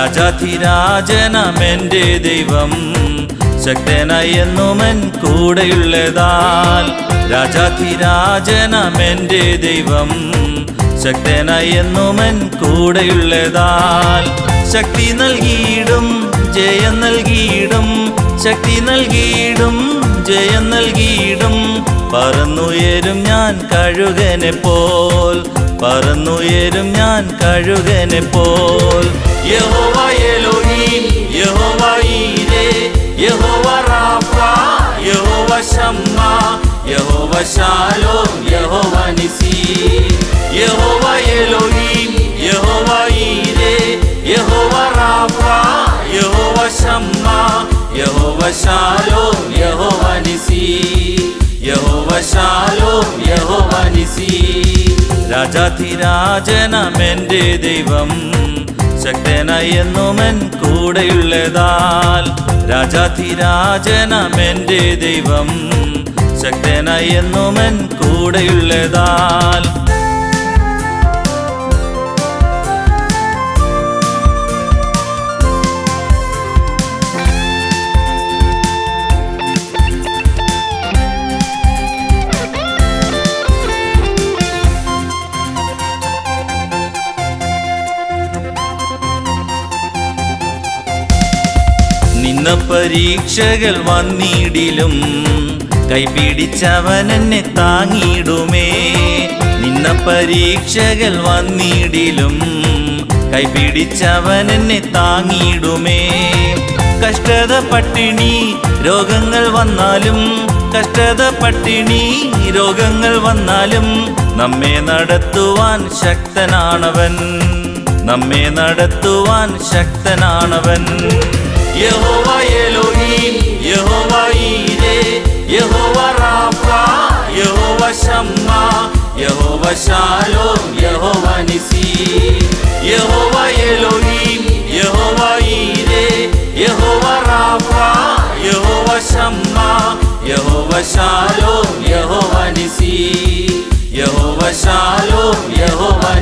രാജാധിരാജനമെന്റെ ദൈവം ശക്തനായെന്നുമൻ കൂടെയുള്ളതാൽ. രാജാധിരാജനമെന്റെ ദൈവം ശക്തനായെന്നുമൻ കൂടെയുള്ളതാൽ. ശക്തി നൽകിയിടും ജയം നൽകിയിടും ശക്തി നൽകിയിടും ജയം നൽകിയിടും. പറന്നുയരും ഞാൻ കഴുകനെ പോൽ പറന്നുയരും ഞാൻ കഴുകനെ പോൽ Jehovah Jireh Jehovah Rapha Jehovah Shammah Jehovah Shalom Jehovah Nissi Jehovah Elohim Jehovah Jireh Jehovah Rapha Jehovah Shammah Jehovah Shalom Jehovah Nissi Jehovah Shalom యహోవ నిసి. రాజాతి రాజన మెండే దైవం ദൈവം ശക്തനായെന്നുമൻ കൂടെയുള്ളതാൽ രാജാധിരാജനമെന്റെ ദൈവം ശക്തനായെന്നുമൻ കൂടെയുള്ളതാൽ പരീക്ഷകൾ വന്നിടിലും. കൈപിടിച്ചവനെന്നെ താങ്ങിടുമേ നിന്ന പരീക്ഷകൾ വന്നിടിലും. കൈപിടിച്ചവനെന്നെ താങ്ങിടുമേ കഷ്ടത പട്ടിണി രോഗങ്ങൾ വന്നാലും കഷ്ടത പട്ടിണി രോഗങ്ങൾ വന്നാലും നമ്മെ നടത്തുവാൻ ശക്തനാണവൻ. നമ്മെ നടത്തുവാൻ ശക്തനാണവൻ. యహోవా ఎలోహీం యహోవా ఈనే యహోవా రాఫా యహోవా షమ్మా యహోవా షాలోం యహోవా నిసి. యహోవా ఎలోహీం యహోవా ఈనే యహోవా రాఫా యహోవా షమ్మా యహోవా షాలోం యహోవా నిసి. యహోవా షాలోం యహోవా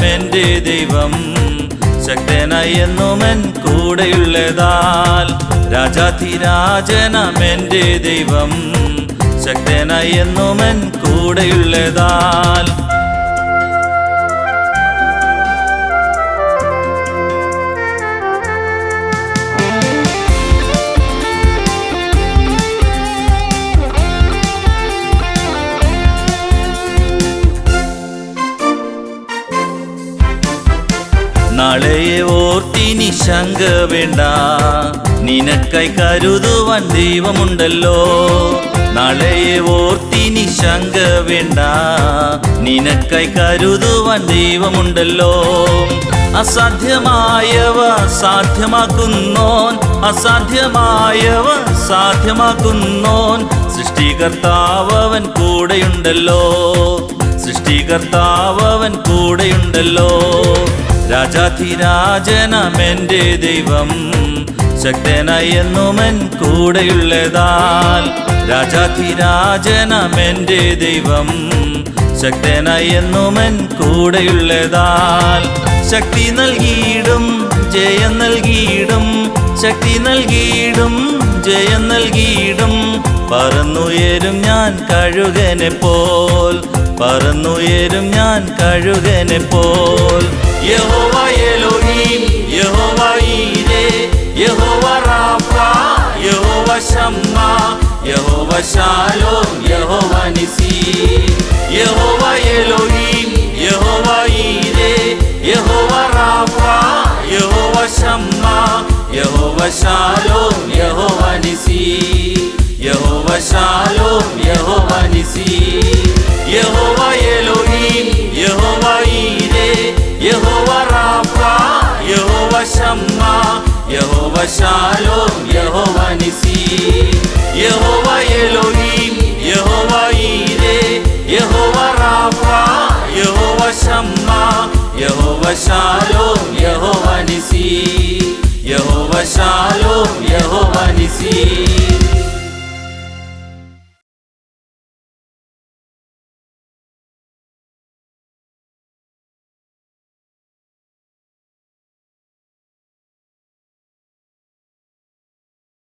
మెండే దైవం. ദൈവം ശക്തനായെന്നുമൻ കൂടെയുള്ളതാൽ രാജാധിരാജനമെന്റെ ദൈവം ശക്തനായെന്നുമൻ കൂടെയുള്ളതാൽ നാളെയെ ഓർത്തിനി ശങ്ക വേണ്ട. നിനക്കായി കരുതുവാൻ ദൈവമുണ്ടല്ലോ. നാളെയെ ഓർത്തിനി ശങ്ക വേണ്ട. നിനക്കായി കരുതുവാൻ ദൈവമുണ്ടല്ലോ. അസാധ്യമായവ സാധ്യമാക്കുന്നോൻ. അസാധ്യമായവ സാധ്യമാക്കുന്നോൻ. സൃഷ്ടികർത്താവൻ കൂടെയുണ്ടല്ലോ. സൃഷ്ടികർത്താവൻ കൂടെയുണ്ടല്ലോ. രാജാധിരാജനമെന്റെ ദൈവം ശക്തനായെന്നുമൻ കൂടെയുള്ളതാൽ. രാജാധിരാജനമെന്റെ ദൈവം ശക്തനായെന്നുമൻ കൂടെയുള്ളതാൽ. ശക്തി നൽകിയിടും ജയം നൽകിയിടും ശക്തി നൽകിയിടും ജയം നൽകിയിടും. പറന്നുയരും ഞാൻ കഴുകനെ പോൽ പറന്നുയരും ഞാൻ കഴുകനെ പോൽ యహోవా ఎలోహీం యహోవా ఈనే యహోవా రాఫా యహోవా షమ్మా యహోవా shalom Jehovah Nissi. Jehovah Elohim యహోవా ఈనే యహోవా రాఫా యహోవా షమ్మా యహోవా షాలోమ్ యహోవా నిసి. యహోవా Shalom Jehovah Nissi. Jehovah Elohim Jehovah Rapha Jehovah Shammah Jehovah Shalom Jehovah Nissi Jehovah Elohim Jehovah Jireh Jehovah Rapha Jehovah Shammah Jehovah Shalom Jehovah Nissi Jehovah Shalom యహోవ నిసి.